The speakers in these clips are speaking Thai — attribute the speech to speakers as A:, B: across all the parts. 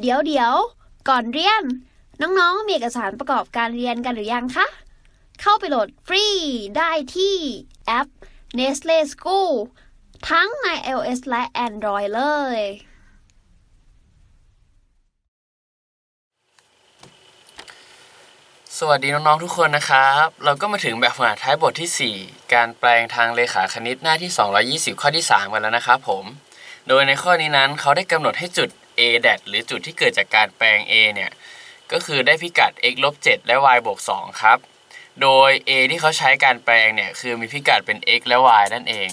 A: เดี๋ยวเดี๋ยว ก่อนเรียน น้องๆ มีเอกสารประกอบการเรียนกันหรือยังคะ เข้าไปโหลดฟรีได้ที่แอป Nestle School ทั้งใน iOS และ Android เลย
B: สวัสดีน้อง ๆ ทุกคนนะครับ เราก็มาถึงแบบฝึกหัดท้ายบทที่ 4 การแปลงทางเลขาคณิตหน้าที่ 220 ข้อที่ 3 กันแล้วนะครับผม โดยในข้อนี้นั้นเขาได้กำหนดให้จุด a แดหรือจุดที่เกิดจากการแปลง a เนี่ย ก็คือได้พิกัด x ลบ7และ y บวก2ครับ โดย a ที่เขาใช้การแปลงเนี่ย คือมีพิกัดเป็น x และ y นั่นเอง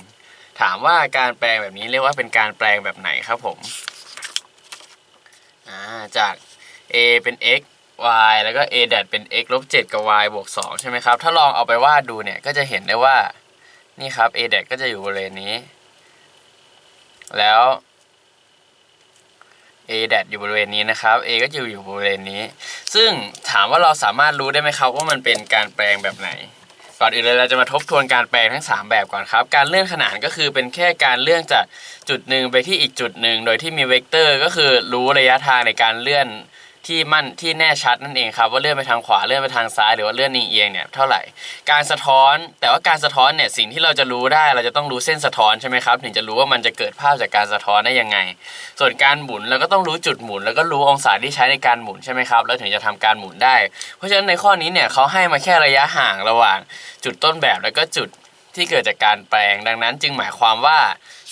B: ถามว่าการแปลงแบบนี้เรียกว่าเป็นการแปลงแบบไหนครับผมาจาก a เป็น x y แล้วก็ a แดดเป็น x ลบ7กับ y บวก2ใช่ไหมครับ ถ้าลองเอาไปวาดดูเนี่ย ก็จะเห็นได้ว่า นี่ครับ a แดดก็จะอยู่บริเวณนี้ แล้ว a แดดอยู่บริเวณนี้นะครับ a ก็อยู่อยู่บริเวณนี้ ซึ่งถามว่าเราสามารถรู้ได้ไหมครับว่ามันเป็นการแปลงแบบไหน ก่อนอื่นเลยเราจะมาทบทวนการแปลงทั้ง 3 แบบก่อนครับ การเลื่อนขนานก็คือเป็นแค่การเลื่อนจากจุดหนึ่งไปที่อีกจุดหนึ่งโดยที่มีเวกเตอร์ ก็คือรู้ระยะทางในการเลื่อน ที่มั่นที่แน่ชัดนั่นเองครับว่าเลื่อนไปทางขวาเลื่อนไปทางซ้ายหรือว่าเลื่อนเอียงเนี่ยเท่าไหร่ การสะท้อนแต่ว่าการสะท้อนเนี่ยสิ่งที่เราจะรู้ได้เราจะต้องรู้เส้นสะท้อนใช่ไหมครับถึงจะรู้ว่ามันจะเกิดภาพจากการสะท้อนได้ยังไง ส่วนการหมุนเราก็ต้องรู้จุดหมุน แล้วก็รู้องศาที่ใช้ในการหมุนใช่ไหมครับแล้วถึงจะทำการหมุนได้ เพราะฉะนั้นในข้อนี้เนี่ยเขาให้มาแค่ระยะห่างระหว่างจุดต้นแบบแล้วก็จุดที่เกิดจากการแปลงดังนั้นจึงหมายความว่า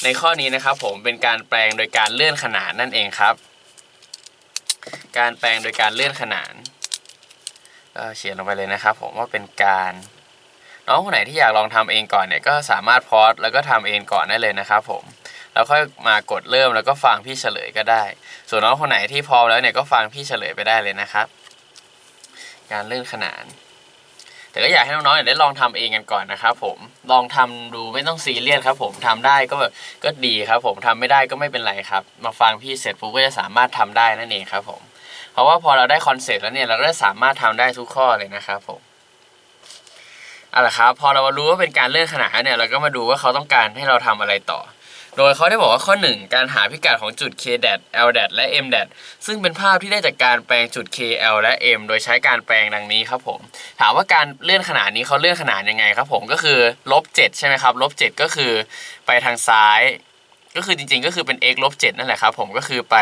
B: ในข้อนี้นะครับผมเป็นการแปลงโดยการเลื่อนขนานนั่นเองครับ การแปลงโดยการเลื่อนขนานก็เขียนลงไปเลยนะครับ ผมว่าเป็นการน้องคนไหนที่อยากลองทำเองก่อนเนี่ยก็สามารถพอสแล้วก็ทำเองก่อนได้เลยนะครับผมแล้วค่อยมากดเริ่มแล้วก็ฟังพี่เฉลยก็ได้ ส่วนน้องคนไหนที่พร้อมแล้วเนี่ยก็ฟังพี่เฉลยไปได้เลยนะครับ การเลื่อนขนาน แต่ก็อยากให้น้องๆได้ลองทำเองกันก่อนนะครับผมลองทำดูไม่ต้องซีเรียสครับ ผมทำได้ก็แบบก็ดีครับผมทำไม่ได้ก็ไม่เป็นไรครับ มาฟังพี่เสร็จปุ๊บก็จะสามารถทำได้นั่นเองครับผมเพราะว่าพอเราได้คอนเซ็ปต์แล้วเนี่ยเราก็จะสามารถทำได้ทุกข้อเลยนะครับผมเอาละครับพอเรารู้ว่าเป็นการเลื่อนขนาดเนี่ยเราก็มาดูว่าเขาต้องการให้เราทำอะไรต่อ โดยเขาได้บอกว่าข้อ 1 การหาพิกัดของจุด k d l d และ m d ซึ่งเป็นภาพที่ได้จากการแปลงจุด k l และ m โดยใช้การแปลงดังนี้ครับผม ถามว่าการเลื่อนขนาดนี้เขาเลื่อนขนาดยังไงครับผมก็คือลบ7ใช่ไหมครับลบ7ก็คือไปทางซ้าย ก็คือจริงๆ ก็คือเป็น x ลบ7นั่นแหละครับผมก็คือไป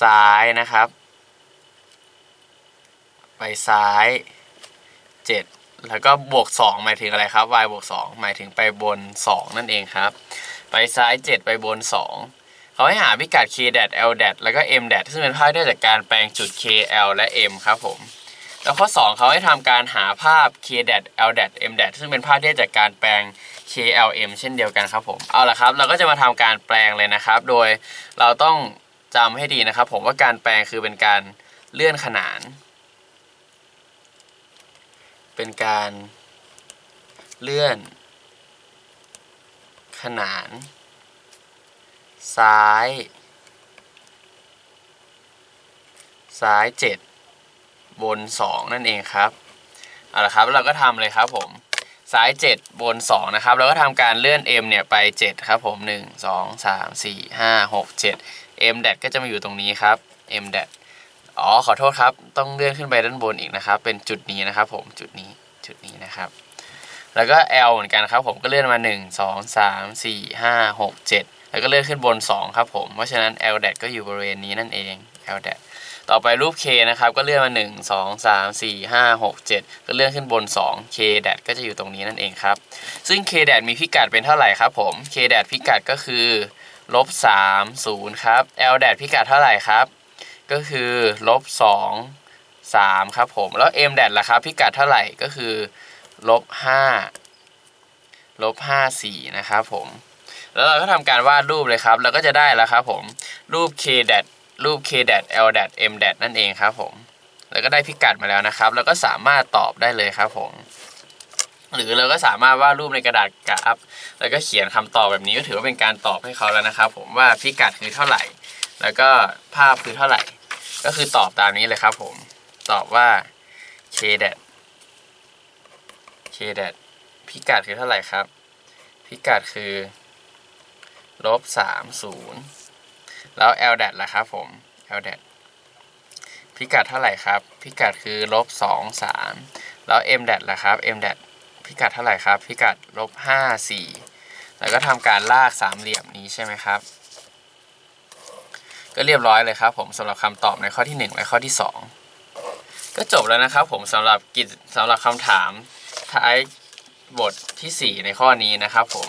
B: ซ้ายนะครับ ไปซ้าย 7 แล้วก็บวก 2 หมายถึงอะไรครับ y บวก2หมายถึงไปบน 2 นั่นเองครับ ไปซ้าย 7 ไปบน 2 เขาให้หาพิกัด k d l d แล้วก็ m d ซึ่งเป็นภาพได้จากการแปลงจุด k l และ m ครับผม แล้วข้อ 2 เขาให้ทำการหาภาพ k d l d m d ซึ่งเป็นภาพได้จากการแปลง k l m เช่นเดียวกันครับผม เอาละครับ เราก็จะมาทำการแปลงเลยนะครับ โดยเราต้องจำให้ดีนะครับ ผมว่าการแปลงคือเป็นการเลื่อนขนาน เป็นการเลื่อน ขนาน ซ้าย ซ้าย 7 บน 2 นั่นเองครับเอาละครับเราก็ทำเลยครับผมซ้าย 7 บน 2 นะครับแล้วก็ทำการเลื่อน m เนี่ย ไป 7 ครับผม 1 2 3 4 5 6 7 m แดก็จะมาอยู่ตรงนี้ครับ m แดอ๋อ ขอโทษครับ ต้องเลื่อนขึ้นไปด้านบนอีกนะครับ เป็นจุดนี้นะครับผม จุดนี้ จุดนี้นะครับ แล้วก็ L เหมือนกันครับผมก็เลื่อนมา 1 2 3 4 5 6 7 แล้วก็เลื่อนขึ้นบน 2 ครับผม เพราะฉะนั้น L แดก็อยู่บริเวณนี้นั่นเอง L แดต่อไปรูป K นะครับก็เลื่อนมา 1 2 3 4 5 6 7 ก็เลื่อนขึ้นบน 2 K แดก็จะอยู่ตรงนี้นั่นเองครับ ซึ่ง K แดมีพิกัดเป็นเท่าไหร่ครับผม K แดพิกัดก็คือลบ3 0ครับ L แดพิกัดเท่าไหร่ครับ ก็คือลบ2 3ครับผม แล้ว M แดล่ะครับพิกัดเท่าไหร่ก็คือ ลบ5ลบ5 4นะครับผม แล้วเราก็ทำการวาดรูปเลยครับ เราก็จะได้แล้วครับผม รูป k d a t รูป k d a t l d a t m d a t นั่นเองครับผม แล้วก็ได้พิกัดมาแล้วนะครับ แล้วก็สามารถตอบได้เลยครับผม หรือเราก็สามารถวาดรูปในกระดาษกราฟ แล้วก็เขียนคำตอบแบบนี้ก็ถือว่าเป็นการตอบให้เขาแล้วนะครับ ผมว่าพิกัดคือเท่าไหร่ แล้วก็ภาพคือเท่าไหร่ ก็คือตอบตามนี้เลยครับ ผม ตอบว่า k d a t d a t พิกัดคือเท่าไหร่ครับ พิกัดคือลบสามศูนย์แล้ว l d a t ล่ะครับผม l d a t พิกัดเท่าไหร่ครับ พิกัดคือลบสองสามแล้ว m แดดล่ะครับ m แดดพิกัดเท่าไหร่ครับ พิกัดลบห้าสี่แล้วก็ทำการลากสามเหลี่ยมนี้ใช่ไหมครับ ก็เรียบร้อยเลยครับผมสำหรับคำตอบในข้อที่หนึ่งและข้อที่สองก็จบแล้วนะครับผมสำหรับกิจสำหรับคำถาม ท้ายบททีสี่ 4 ในข้อนี้นะครับผม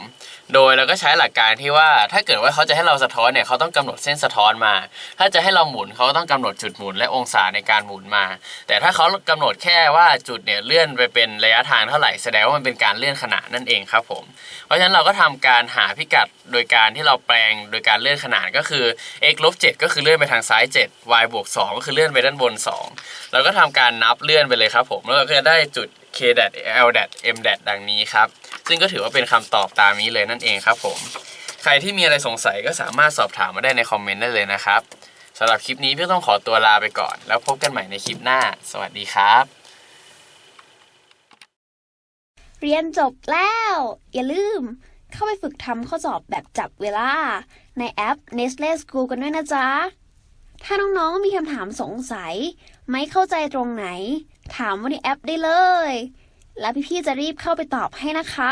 B: โดยเราก็ใช้หลักการที่ว่าถ้าเกิดว่าเขาจะให้เราสะท้อนเนี่ยเขาต้องกำหนดเส้นสะท้อนมา ถ้าจะให้เราหมุนเขาก็ต้องกำหนดจุดหมุนและองศาในการหมุนมา แต่ถ้าเขากำหนดแค่ว่าจุดเนี่ยเลื่อนไปเป็นระยะทางเท่าไหร่แสดงว่ามันเป็นการเลื่อนขนาดนั่นเองครับผม เพราะฉะนั้นเราก็ทำการหาพิกัดโดยการที่เราแปลงโดยการเลื่อนขนาดก็คือ x ลบ7ก็คือเลื่อนไปทางซ้าย 7 y บวก2ก็คือเลื่อนไปด้านบน 2 เราก็ทำการนับเลื่อนไปเลยครับผมแล้วเราก็จะได้จุด k d l d m d ดังนี้ครับ ซึ่งก็ถือว่าเป็นคำตอบตามนี้เลยนั่นเองครับผม ใครที่มีอะไรสงสัยก็สามารถสอบถามมาได้ในคอมเมนต์ได้เลยนะครับสำหรับคลิปนี้พี่ต้องขอตัวลาไปก่อน แล้วพบกันใหม่ในคลิปหน้า สวัสดีครับ
A: เรียนจบแล้ว อย่าลืม เข้าไปฝึกทำข้อสอบแบบจับเวลา ในแอป Nestle School กันด้วยนะจ๊ะ ถ้าน้องๆมีคำถามสงสัย ไม่เข้าใจตรงไหน ถามว่าในแอปได้เลย แล้วพี่ๆจะรีบเข้าไปตอบให้นะคะ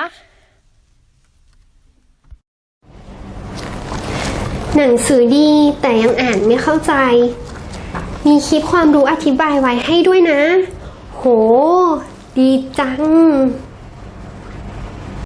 C: หนังสือดีแต่ยังอ่านไม่เข้าใจ มีคลิปความรู้อธิบายไว้ให้ด้วยนะ โห ดีจัง